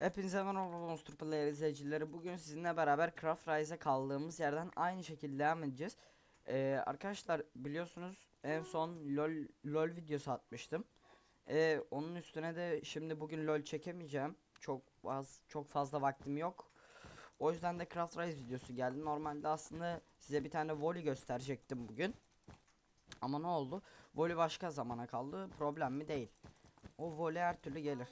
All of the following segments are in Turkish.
Hepinize merhaba Monster Player izleyicileri. Bugün sizinle beraber Craft Rise'e kaldığımız yerden aynı şekilde devam edeceğiz. Ee, arkadaşlar biliyorsunuz en son LOL, LOL videosu atmıştım. Ee, onun üstüne de şimdi bugün LOL çekemeyeceğim. Çok az, çok fazla vaktim yok. O yüzden de Craft Rise videosu geldi. Normalde aslında size bir tane volley gösterecektim bugün. Ama ne oldu? Volley başka zamana kaldı. Problem mi değil. O volley her türlü gelir.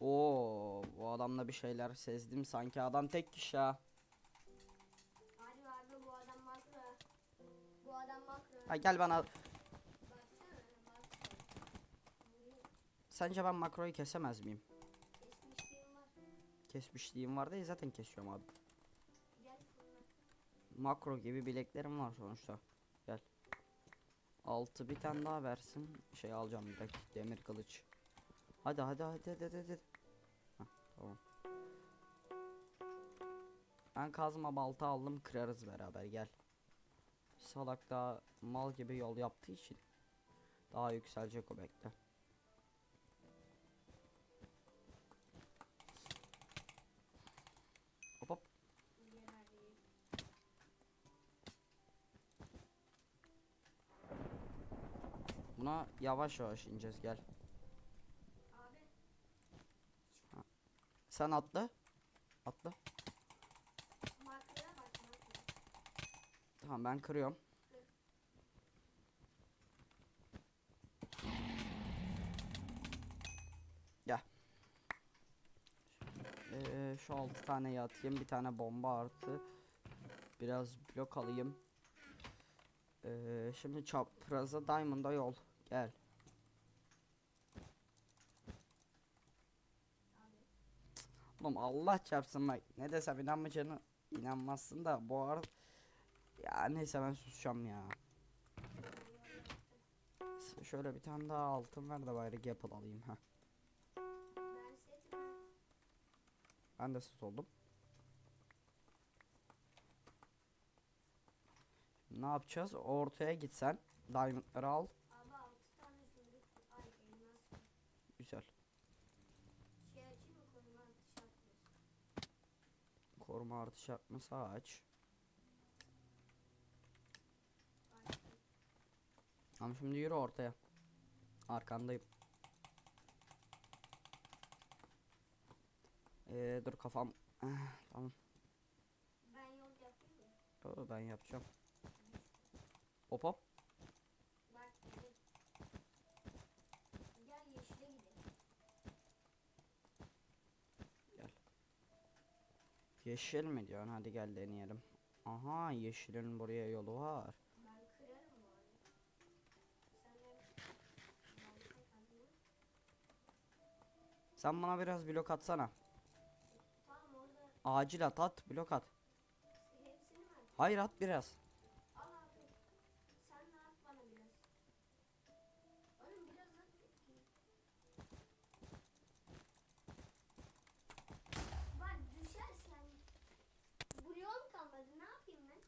Oo, bu adamda bir şeyler sezdim sanki adam tek kişi ha. Harbi harbi bu adam makro. Bu adam makro. Ha gel bana. Sence ben makroyu kesemez miyim? Kesmişliğim var. Kesmişliğim var değil zaten kesiyorum abi. Makro gibi bileklerim var sonuçta. Gel. Altı bir tane daha versin. Şey alacağım direkt demir kılıç. Hadi hadi hadi hadi hadi. Tamam. Ben kazma balta aldım kırarız beraber gel. Salak daha mal gibi yol yaptığı için daha yükselecek o bekle. Hop hop. Buna yavaş yavaş ineceğiz gel. Sen atla. Atla. Tamam ben kırıyorum. Gel. Ee, şu altı tane atayım. Bir tane bomba artı. Biraz blok alayım. Ee, şimdi çapraza Diamond'a yol. Gel. Oğlum Allah çarpsın bak. Ne desem inanmayacağını inanmazsın da bu arada ya neyse ben susacağım ya. Şöyle bir tane daha altın ver de bari Gapple alayım ha. Ben de sus oldum. Ne yapacağız? Ortaya gitsen diamondları al. Abi altı tane zümrüt. Ay elmas. var. Güzel. Şey açayım mı koruma atış atmıyorsun. Koruma artış yapması aç. Ama şimdi yürü ortaya. Arkandayım. Ee, dur kafam. Eh, tamam. Ben yol yapayım mı? Ben yapacağım. Hop hop. Bak gel. Gel yeşile gidelim. Yeşil mi diyorsun? Hadi gel deneyelim. Aha yeşilin buraya yolu var. Sen bana biraz blok atsana. Acil at at blok at? Hayır at biraz.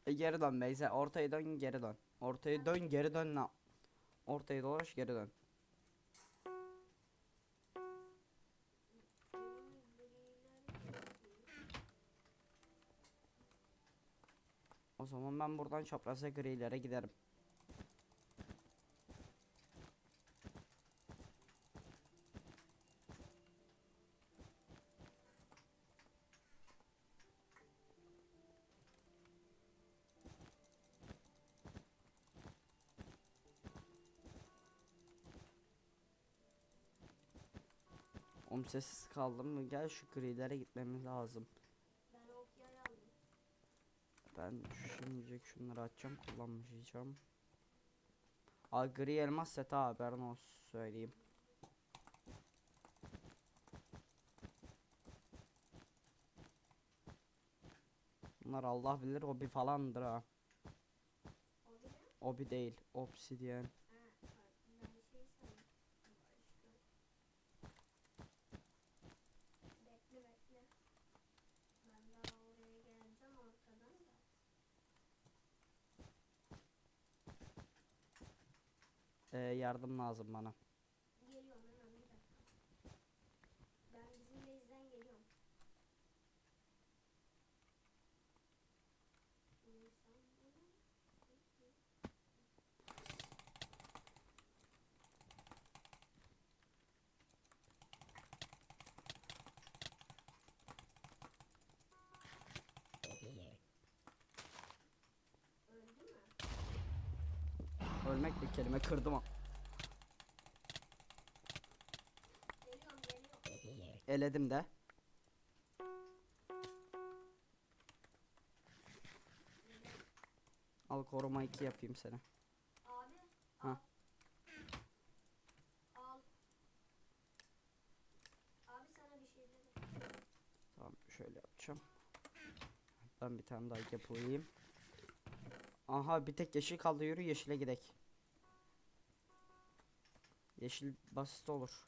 E, geri dön Beyze. Ortaya dön geri dön. Ortaya dön geri dön. Ne? Ortaya dolaş geri dön. O zaman ben buradan çapraza grilere giderim. Oğlum sessiz kaldım? Gel şu grilere gitmemiz lazım. Ben şimdilik şunları açacağım kullanmayacağım. Aa gri elmas set ha haberin olsun söyleyeyim. Bunlar Allah bilir obi falandır ha. O bir ne? Obi değil, obsidian. Ha, pardon, ben şey sandım. Başka. Bekle bekle. Ben daha oraya geleceğim ortadan da. e, yardım lazım bana. Ölmek bir kelime kırdım geliyorum. Eledim de. Al koruma 2 yapayım seni. Abi Ha. al. Al. Abi sana bir şey dedim. Tamam şöyle yapacağım. Ben bir tane daha yapayım. Aha bir tek yeşil kaldı yürü yeşile gidek. Yeşil basit olur.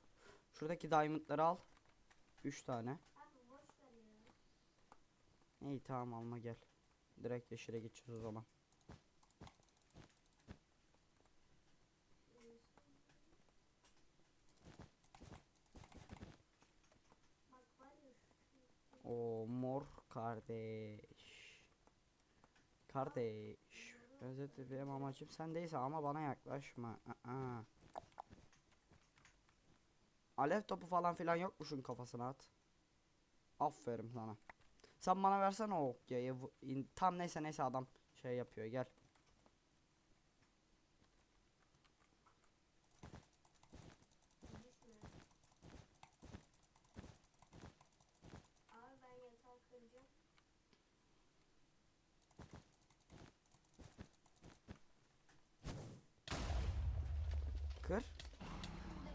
Şuradaki diamondları al. 3 tane. İyi tamam alma gel. Direkt yeşile geçeceğiz o zaman. O mor kardeş. Kardeş. Özeti benim amacım sen değilse ama bana yaklaşma. Aa. Alev topu falan filan yok mu şunun kafasına at. Aferin sana. Sen bana versene o okyayı. Tam neyse neyse adam şey yapıyor gel.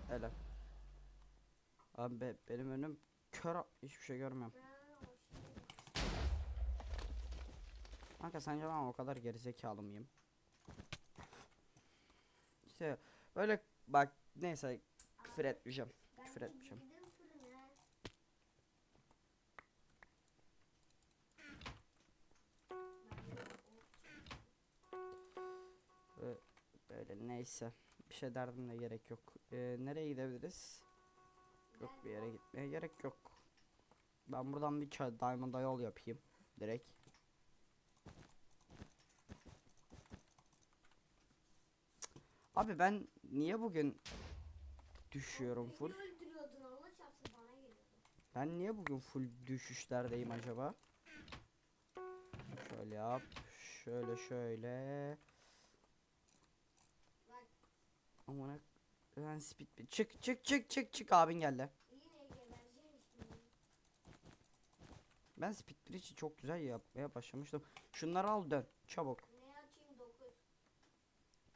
Helal. Abi be- benim önüm kör hiçbir şey görmüyorum. Kanka sence ben o kadar gerizekalı mıyım? İşte böyle bak neyse küfür etmeyeceğim. küfür etmeyeceğim. o- Böyle neyse bir şey derdim de gerek yok. Ee, nereye gidebiliriz? Yok bir yere gitmeye gerek yok. Ben buradan bir Diamond'a yol yapayım direkt. Abi ben niye bugün düşüyorum full? Ben niye bugün full düşüşlerdeyim acaba? Şöyle yap. Şöyle şöyle. Amına ben speed çık çık çık çık çık abin geldi. Ben speed bridge'i çok güzel yapmaya başlamıştım. Şunları al dön çabuk. Ne açayım 9.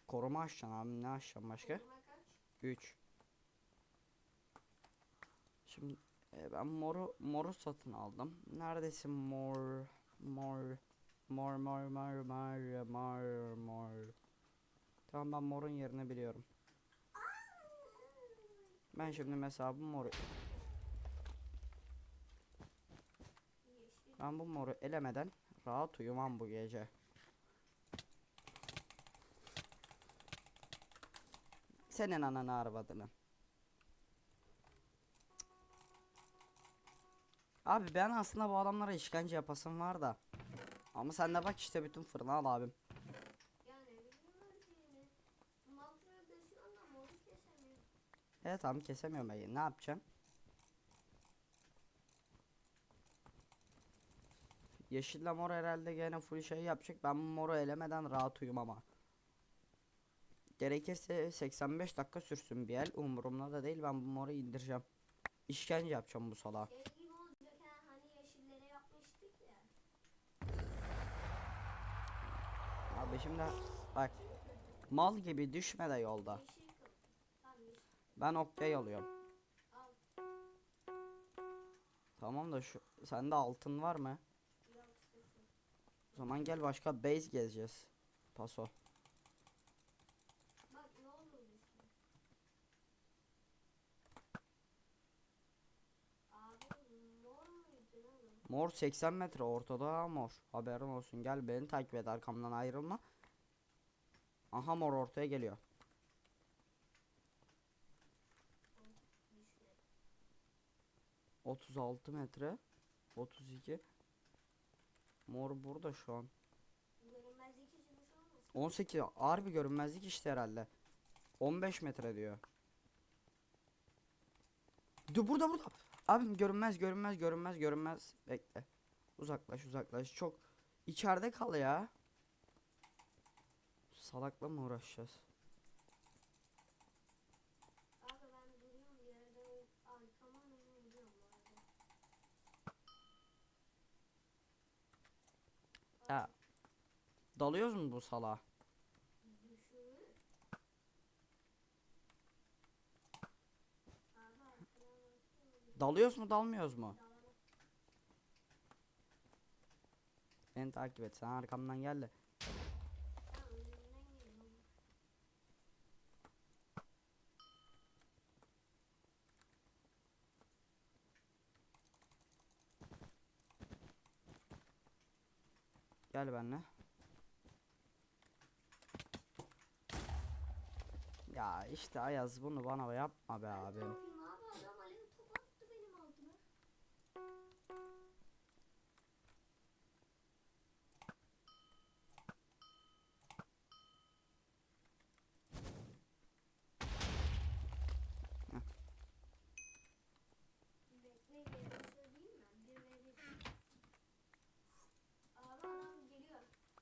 Koruma açacaksın abi ne açacaksın başka? Koruma kaç? 3. Şimdi e, ben moru moru satın aldım. Neredesin mor mor mor mor mor mor mor mor. Tamam ben morun yerini biliyorum. Ben şimdi bu moru ben bu moru elemeden rahat uyumam bu gece. Senin ananı arvadını. Abi ben aslında bu adamlara işkence yapasım var da. Ama sen de bak işte bütün fırını al abim. Evet tamam kesemiyorum ben. Ne yapacağım? Yeşille mor herhalde gene full şey yapacak. Ben bu moru elemeden rahat uyumam ama. Gerekirse 85 dakika sürsün bir el. Umurumda da değil. Ben bu moru indireceğim. İşkence yapacağım bu salağa. Şey hani. Abi şimdi bak. Mal gibi düşme de yolda. Yeşil kıl. Tamam yeşil. Ben okyay alıyorum. Al. Tamam da şu sende altın var mı? O zaman gel başka base gezeceğiz. Paso. Mor 80 metre ortada mor. Haberin olsun gel beni takip et arkamdan ayrılma. Aha mor ortaya geliyor. 36 metre. 32. Mor burada şu an. Görünmezlik için bir şey olmaz. 18 ağır bir görünmezlik işte herhalde. 15 metre diyor. Dur burada burada. Abim görünmez görünmez görünmez görünmez. Bekle. Uzaklaş uzaklaş. Çok içeride kal ya. Salakla mı uğraşacağız? Abi ben duruyorum bir yerde o arkama mı vuruyorum bu arada. Ya. Dalıyoruz mu bu baksana. Dalıyoruz mu dalmıyoruz mu? Beni takip et. Sen arkamdan gel. Gel benimle. Ya işte Ayaz bunu bana yapma be abim.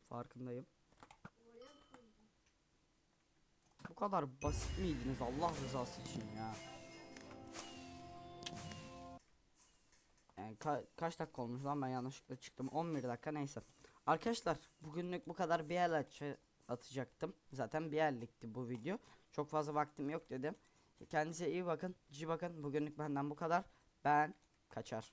Farkındayım. Bu kadar basit miydiniz Allah rızası için ya? Yani ka- kaç dakika olmuş lan ben yanlışlıkla çıktım 11 dakika neyse. Arkadaşlar bugünlük bu kadar bir el atacaktım. Zaten bir ellikti bu video. Çok fazla vaktim yok dedim. Kendinize iyi bakın. Cici bakın. Bugünlük benden bu kadar. Ben kaçar.